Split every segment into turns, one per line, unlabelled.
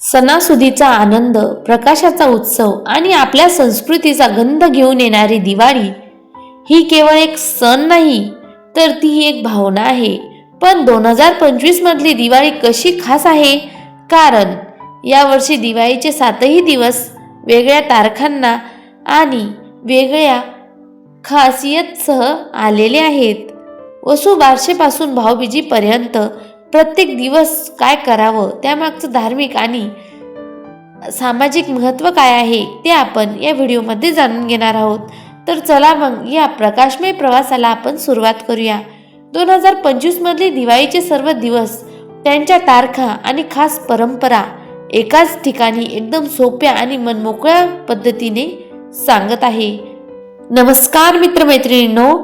सणासुदीचा आनंद प्रकाशाचा उत्सव आणि आपल्या संस्कृतीचा गंध घेऊन येणारी दिवाळी ही केवळ एक सण नाही तर ती एक भावना आहे. पण दोन हजार पंचवीस मधली दिवाळी कशी खास आहे? कारण यावर्षी दिवाळीचे सातही दिवस वेगळ्या तारखांना आणि वेगळ्या खासियतसह आलेले आहेत. वसुबारशेपासून भाऊबीजीपर्यंत प्रत्येक दिवस काय करावं त्यामागचं धार्मिक आणि सामाजिक महत्त्व काय आहे ते आपण या व्हिडिओमध्ये जाणून घेणार आहोत. तर चला मग या प्रकाशमय प्रवासाला आपण सुरुवात करूया. दोन हजार पंचवीसमधले दिवाळीचे सर्व दिवस त्यांच्या तारखा आणि खास परंपरा एकाच ठिकाणी एकदम सोप्या आणि मनमोकळ्या पद्धतीने सांगत आहे. नमस्कार मित्रमैत्रिणींनो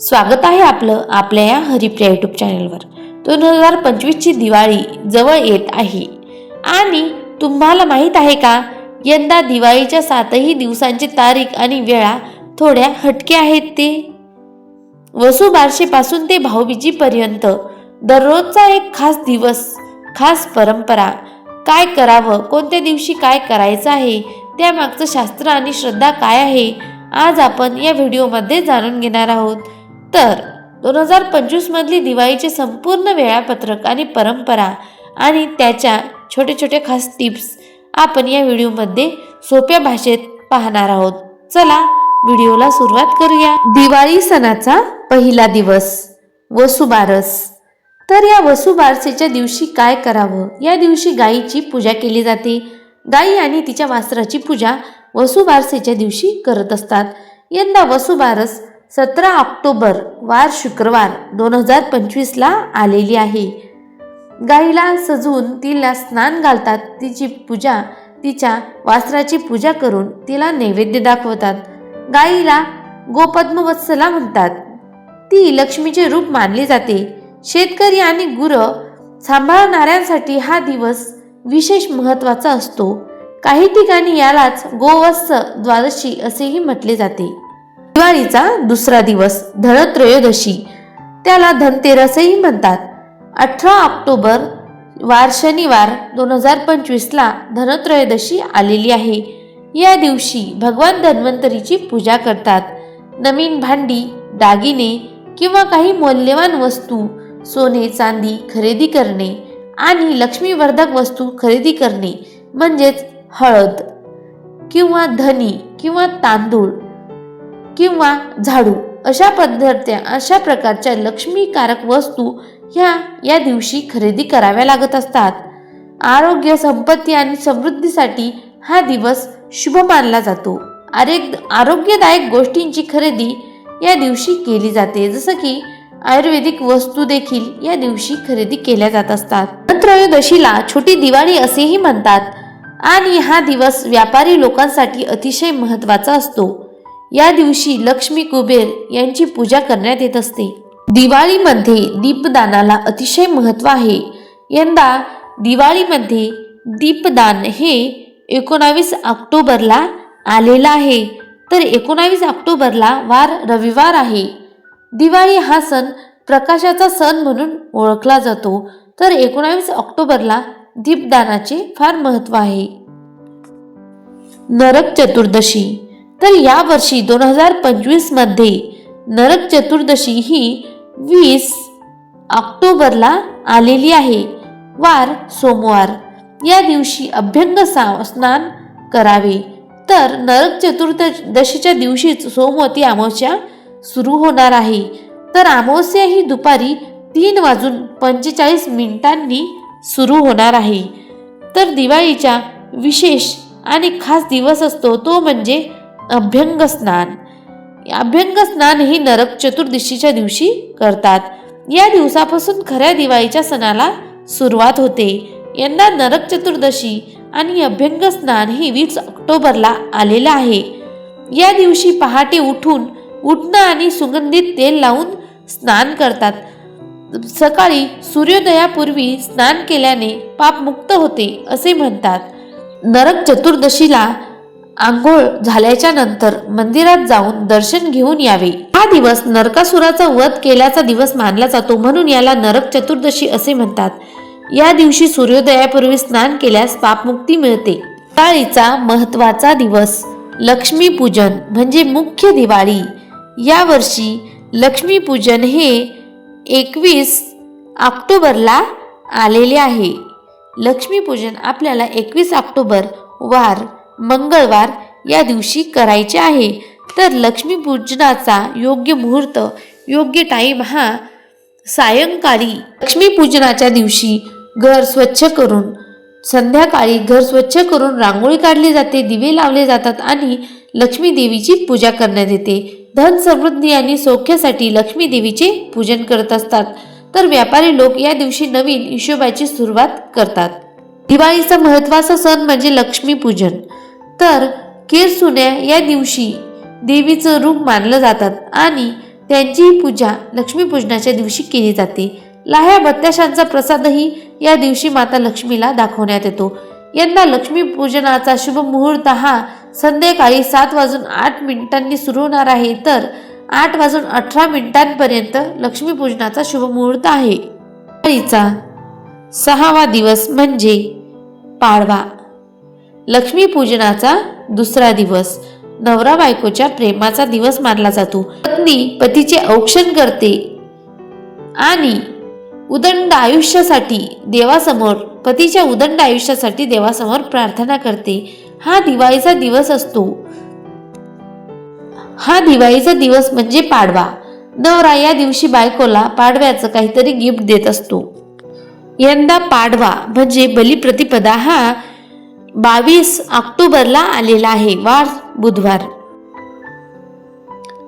स्वागत आहे आपलं आपल्या या हरिप्रिया यूट्यूब चॅनलवर दोन हजार पंचवीसची दिवाळी जवळ येत आहे. आणि तुम्हाला माहीत आहे का यंदा दिवाळीच्या सातही दिवसांची तारीख आणि वेळा थोड्या हटके आहेत ते? वसुबारशेपासून ते भाऊबीजीपर्यंत दररोजचा एक खास दिवस खास परंपरा. काय करावं कोणत्या दिवशी काय करायचं आहे त्यामागचं शास्त्र आणि श्रद्धा काय आहे आज आपण या व्हिडिओमध्ये जाणून घेणार आहोत. तर दोन हजार पंचवीसमधली दिवाळीचे संपूर्ण वेळापत्रक आणि परंपरा आणि त्याच्या छोटे छोटे खास टिप्स आपण या व्हिडिओमध्ये सोप्या भाषेत पाहणार आहोत. चला व्हिडिओला सुरुवात करूया. दिवाळी सणाचा पहिला दिवस वसुबारस. तर या वसुबारसेच्या दिवशी काय करावं? या दिवशी गायीची पूजा केली जाते. गायी आणि तिच्या वासराची पूजा वसुबारसेच्या दिवशी करत असतात. यंदा वसुबारस सतरा ऑक्टोबर वार शुक्रवार दोन हजार पंचवीसला आलेली आहे. गाईला सजवून तिला स्नान घालतात तिची पूजा तिच्या वासराची पूजा करून तिला नैवेद्य दाखवतात. गाईला गोपद्मवत्सला म्हणतात. ती लक्ष्मीचे रूप मानली जाते. शेतकरी आणि गुरं सांभाळणाऱ्यांसाठी हा दिवस विशेष महत्त्वाचा असतो. काही ठिकाणी यालाच गोवत्स द्वादशी असेही म्हटले जाते. दिवाळीचा दुसरा दिवस धनत्रयोदशी. त्याला धनतेरसही म्हणतात. अठरा ऑक्टोबर वार शनिवार दोन हजार पंचवीसला धनत्रयोदशी आलेली आहे. या दिवशी भगवान धन्वंतरीची पूजा करतात. नवीन भांडी दागिने किंवा काही मौल्यवान वस्तू सोने चांदी खरेदी करणे आणि लक्ष्मीवर्धक वस्तू खरेदी करणे म्हणजेच हळद किंवा धनी किंवा तांदूळ किंवा झाडू अशा पद्धत्या अशा प्रकारच्या लक्ष्मीकारक वस्तू ह्या या दिवशी खरेदी कराव्या लागत असतात. आरोग्य संपत्ती आणि समृद्धीसाठी हा दिवस शुभ मानला जातो. आरोग्य आरोग्यदायक गोष्टींची खरेदी या दिवशी केली जाते. जसं की आयुर्वेदिक वस्तू देखील या दिवशी खरेदी केल्या जात असतात. त्रयोदशीला छोटी दिवाळी असेही म्हणतात आणि हा दिवस व्यापारी लोकांसाठी अतिशय महत्त्वाचा असतो. या दिवशी लक्ष्मी कुबेर यांची पूजा करण्यात येत असते. दिवाळीमध्ये दीपदानाला अतिशय महत्त्व आहे. यंदा दिवाळीमध्ये दीपदान हे एकोणावीस ऑक्टोबरला आलेलं आहे. तर एकोणावीस ऑक्टोबरला वार रविवार आहे. दिवाळी हा सण प्रकाशाचा सण म्हणून ओळखला जातो. तर एकोणावीस ऑक्टोबरला दीपदानाचे फार महत्त्व आहे. नरक चतुर्दशी तर यावर्षी दोन हजार पंचवीसमध्ये नरक चतुर्दशी ही वीस ऑक्टोबरला आलेली आहे. वार सोमवार. या दिवशी अभ्यंग सा- स्नान करावे. तर नरक चतुर्दशीच्या दिवशीच सोमवती अमावस्या सुरू होणार आहे. तर अमावस्या ही दुपारी तीन वाजून पंचेचाळीस मिनिटांनी सुरू होणार आहे. तर दिवाळीच्या विशेष आणि खास दिवस असतो तो म्हणजे अभ्यंग स्नान अभ्यंग स्नान ही नरक चतुर्दशीच्या दिवशी करतात. या दिवसापासून खऱ्या दिवाळीच्या सणाला सुरुवात होते. यंदा नरक चतुर्दशी आणि अभ्यंग स्नान ही वीस ऑक्टोबरला आलेलं आहे. या दिवशी पहाटे उठून उठणं आणि सुगंधित तेल लावून स्नान करतात. सकाळी सूर्योदयापूर्वी स्नान केल्याने पाप मुक्त होते असे म्हणतात. नरक चतुर्दशीला आंघोळ झाल्याच्यानंतर मंदिरात जाऊन दर्शन घेऊन यावे. हा दिवस नरकासुराचा वध केल्याचा दिवस मानला जातो म्हणून याला नरक चतुर्दशी असे म्हणतात. या दिवशी सूर्योदयापूर्वी स्नान केल्यास पापमुक्ती मिळते. दिवाळीचा महत्त्वाचा दिवस. लक्ष्मीपूजन म्हणजे मुख्य दिवाळी. यावर्षी लक्ष्मीपूजन हे एकवीस ऑक्टोबरला आलेले आहे. लक्ष्मीपूजन आपल्याला एकवीस ऑक्टोबर वार मंगळवार या दिवशी करायचे आहे. तर लक्ष्मीपूजनाचा योग्य मुहूर्त योग्य टाईम हा सायंकाळी. लक्ष्मीपूजनाच्या दिवशी घर स्वच्छ करून संध्याकाळी घर स्वच्छ करून रांगोळी काढली जाते दिवे लावले जातात आणि लक्ष्मी देवीची पूजा करण्यात येते. धन समृद्धी आणि सौख्यासाठी लक्ष्मी देवीचे पूजन करत असतात. तर व्यापारी लोक या दिवशी नवीन हिशोबाची सुरुवात करतात. दिवाळीचा महत्त्वाचा सण म्हणजे लक्ष्मीपूजन तर केरसुन्या या दिवशी देवीचं रूप मानलं जातात आणि त्यांचीही पूजा लक्ष्मीपूजनाच्या दिवशी केली जाते. लाह्या बत्याशांचा प्रसादही या दिवशी माता लक्ष्मीला दाखवण्यात येतो. यंदा लक्ष्मीपूजनाचा शुभ मुहूर्त हा संध्याकाळी सात वाजून आठ मिनिटांनी सुरू होणार आहे. तर आठ वाजून अठरा मिनिटांपर्यंत लक्ष्मीपूजनाचा शुभ मुहूर्त आहे. सहावा दिवस म्हणजे पाडवा. लक्ष्मीपूजनाचा दुसरा दिवस. नवरा बायकोच्या प्रेमाचा दिवस मानला जातो. पत्नी पतीचे औक्षण करते आणि उदंड आयुष्यासाठी देवासमोर पतीच्या उदंड आयुष्यासाठी देवासमोर प्रार्थना करते. हा दिवाळीचा दिवस असतो. हा दिवाळीचा दिवस म्हणजे पाडवा. नवरा या दिवशी बायकोला पाडव्याचं काहीतरी गिफ्ट देत असतो. यंदा पाडवा म्हणजे बलिप्रतिपदा हा बावीस ऑक्टोबरला आलेला आहे वार बुधवार.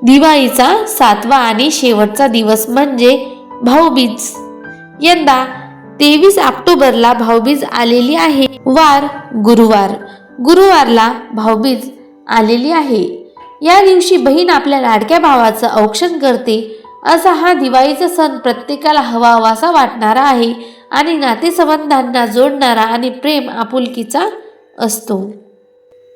दिवाळीचा सातवा आणि शेवटचा दिवस म्हणजे भाऊबीज. यंदा तेवीस ऑक्टोबरला भाऊबीज आलेली आहे. वार गुरुवार. गुरुवारला भाऊबीज आलेली आहे. या दिवशी बहीण आपल्या लाडक्या भावाचं औक्षण करते असा हा दिवाळीचा सण प्रत्येकाला हवा हवासा वाटणारा आहे आणि नातेसंबंधांना जोडणारा आणि प्रेम आपुलकीचा असतो.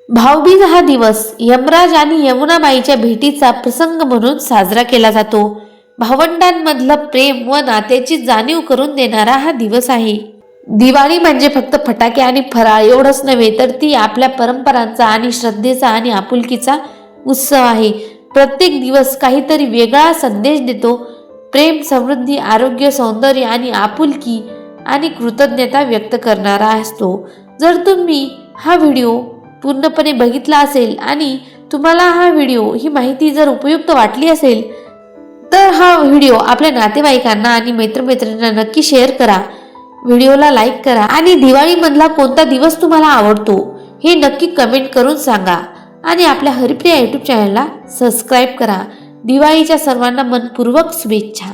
भाऊबीज हा दिवस यमराज आणि यमुनाबाईच्या भेटीचा प्रसंग म्हणून साजरा केला जातो. भावंडांमधलं प्रेम व नात्याची जाणीव करून देणारा हा दिवस आहे. दिवाळी म्हणजे फक्त फटाके आणि फराळ एवढंच नव्हे तर ती आपल्या परंपरांचा आणि श्रद्धेचा आणि आपुलकीचा उत्सव आहे. प्रत्येक दिवस काहीतरी वेगळा संदेश देतो. प्रेम समृद्धी आरोग्य सौंदर्य आणि आपुलकी आणि कृतज्ञता व्यक्त करणारा असतो. जर तुम्ही हा व्हिडिओ पूर्णपणे बघितला असेल आणि तुम्हाला हा व्हिडिओ ही माहिती जर उपयुक्त वाटली असेल तर हा व्हिडिओ आपल्या नातेवाईकांना आणि मित्रमैत्रिणींना नक्की शेअर करा. व्हिडिओला लाईक करा आणि दिवाळीमधला कोणता दिवस तुम्हाला आवडतो हे नक्की कमेंट करून सांगा. आणि आपल्या हरिप्रिया यूट्यूब चॅनलला सबस्क्राईब करा. दिवाळीच्या सर्वांना मनपूर्वक शुभेच्छा.